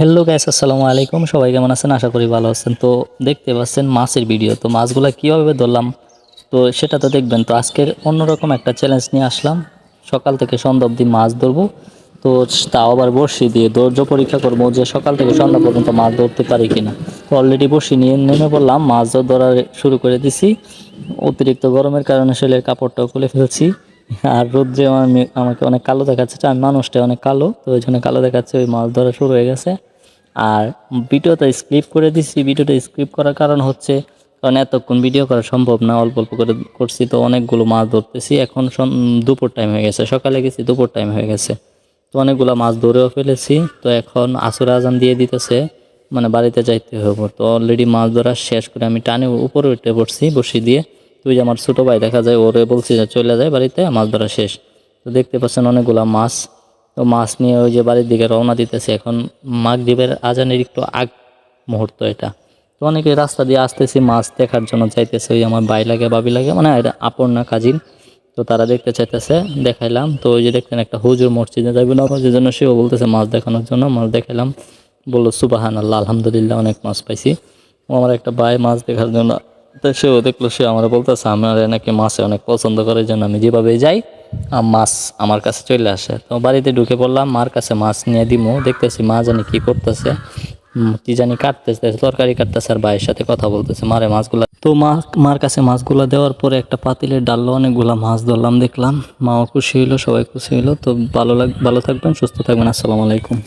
Hello guys আসসালামু আলাইকুম। সবাই কেমন আছেন? আশা করি ভালো আছেন। তো দেখতে পাচ্ছেন মাছের ভিডিও তো মাছগুলো কীভাবে ধরলাম? তো সেটা তো দেখবেন। তো আজকের অন্যরকম একটা চ্যালেঞ্জ নিয়ে আসলাম। সকাল থেকে সন্ধ্যা অবধি মাছ ধরবো। তো তাও আবার বড়শি দিয়ে ধৈর্য পরীক্ষা করব যে সকাল থেকে সন্ধ্যা পর্যন্ত মাছ ধরতে পারি কিনা। তো অলরেডি বড়শি নিয়ে নেমে পড়লাম। মাছ ধরা শুরু করে দিছি। অতিরিক্ত গরমের কারণে শরীরের কাপড়টাও খুলে ফেলছি। আর রোদ্রে আমি, আমাকে অনেক কালো দেখাচ্ছে। আমি মানুষটা অনেক কালো। তো ওই জন্য কালো দেখাচ্ছে। ওই মাছ ধরা শুরু হয়ে গেছে। আর ভিডিওটা স্ক্রিপ করে দিচ্ছি ভিডিওটা স্ক্রিপ করার কারণ হচ্ছে, কারণ এতক্ষণ ভিডিও করা সম্ভব না, অল্প অল্প করে করছি তো অনেকগুলো মাছ ধরতেছি। এখন দুপুর টাইম হয়ে গেছে, সকালে গেছি, দুপুর টাইম হয়ে গেছে। তো অনেকগুলো মাছ ধরেও ফেলেছি। তো এখন আসর আজান দিয়ে দিতেছে মানে বাড়িতে যাইতে হবে তো অলরেডি মাছ ধরা শেষ করে আমি টানে উপরে উঠে পড়ছি, বসি দিয়ে। তুই যে আমার ছোটো ভাই দেখা যায়, ওরে বলছি যে চলে যায় বাড়িতে, মাছ ধরা শেষ। তো দেখতে পাচ্ছেন অনেকগুলা মাছ তো মাছ নিয়ে ওই যে বাড়ির দিকে রওনা দিতেছে। এখন মাগরিবের আজানের একটু আগ মুহূর্ত এটা। তো অনেকে রাস্তা দিয়ে আসতেছি, মাছ দেখার জন্য চাইতেছে ওই আমার ভাই লাগে বাবি লাগে মানে এটা আপন না, কাজিন। তো তারা দেখতে চাইতেছে, দেখাইলাম। তো ওই যে দেখতেন একটা হুজুর মসজিদে যাইব না যে জন্য, সেও বলতেছে মাছ দেখানোর জন্য। মাছ দেখাইলাম, বলল সুবাহান আল্লাহ আলহামদুলিল্লাহ, অনেক মাছ পাইছি। ও আমার একটা ভাই মাছ দেখার জন্য, তো সেও দেখল, সে আমার বলতেছে, আমার নাকি মাছে অনেক পছন্দ করে জন্য আমি যেভাবে যাই মাছ আমার কাছে চলে আসে। তো বাড়িতে ঢুকে পড়লাম, মার কাছে মাছ নিয়ে দিমু। দেখতেছি মা জানি কি করতেছে কি জানি কাটতেছে, তরকারি কাটতেছে আর ভাইয়ের সাথে কথা বলতেছে, মারে মাছগুলো। তো মা, মার কাছে মাছগুলো দেওয়ার পরে একটা পাতিলের ডাললো অনেকগুলো মাছ ধরলাম, দেখলাম। মাও খুশি হইল, সবাই খুশি হইল। তো ভালো লাগ, ভালো থাকবেন, সুস্থ থাকবেন, আসসালামু আলাইকুম।